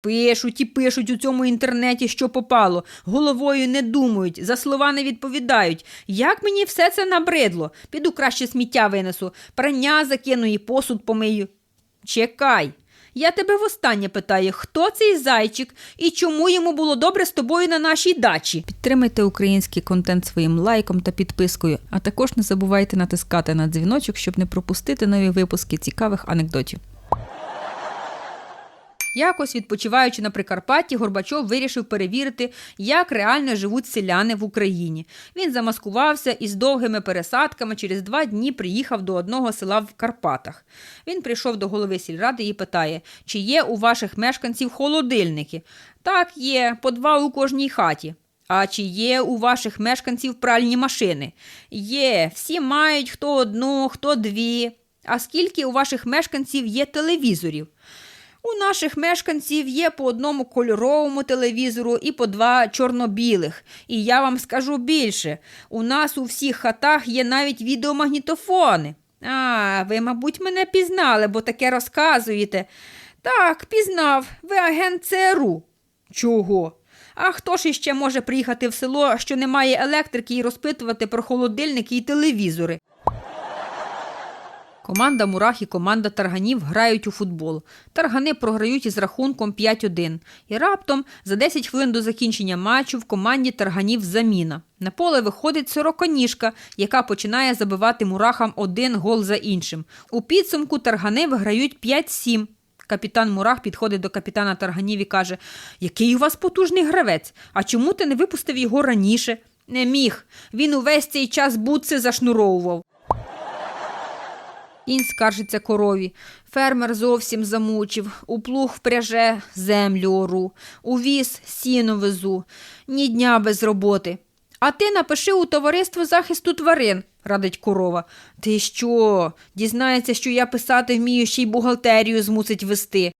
Пишуть і пишуть у цьому інтернеті, що попало. Головою не думають, за слова не відповідають. Як мені все це набридло? Піду краще сміття винесу, прання закину і посуд помию. Чекай. Я тебе востаннє питаю, хто цей зайчик і чому йому було добре з тобою на нашій дачі? Підтримайте український контент своїм лайком та підпискою, а також не забувайте натискати на дзвіночок, щоб не пропустити нові випуски цікавих анекдотів. Якось відпочиваючи на Прикарпатті, Горбачов вирішив перевірити, як реально живуть селяни в Україні. Він замаскувався і з довгими пересадками через два дні приїхав до одного села в Карпатах. Він прийшов до голови сільради і питає, чи є у ваших мешканців холодильники. Так, є, по два у кожній хаті. А чи є у ваших мешканців пральні машини? Є, всі мають хто одну, хто дві. А скільки у ваших мешканців є телевізорів? У наших мешканців є по одному кольоровому телевізору і по два чорно-білих. І я вам скажу більше: у нас у всіх хатах є навіть відеомагнітофони. А, ви, мабуть, мене пізнали, бо таке розказуєте. Так, пізнав, ви агент ЦРУ. Чого? А хто ж іще може приїхати в село, що немає електрики, і розпитувати про холодильники і телевізори? Команда Мурах і команда Тарганів грають у футбол. Таргани програють із рахунком 5-1. І раптом за 10 хвилин до закінчення матчу в команді Тарганів заміна. На поле виходить сороконіжка, яка починає забивати мурахам один гол за іншим. У підсумку Таргани виграють 5-7. Капітан Мурах підходить до капітана Тарганів і каже: Який у вас потужний гравець? А чому ти не випустив його раніше? Не міг. Він увесь цей час бутси зашнуровував. Кінь скаржиться корові. Фермер зовсім замучив. У плуг впряже землю ору. У віз сіно везу. Ні дня без роботи. А ти напиши у товариство захисту тварин, радить корова. Ти що? Дізнається, що я писати вмію, ще й бухгалтерію змусить вести.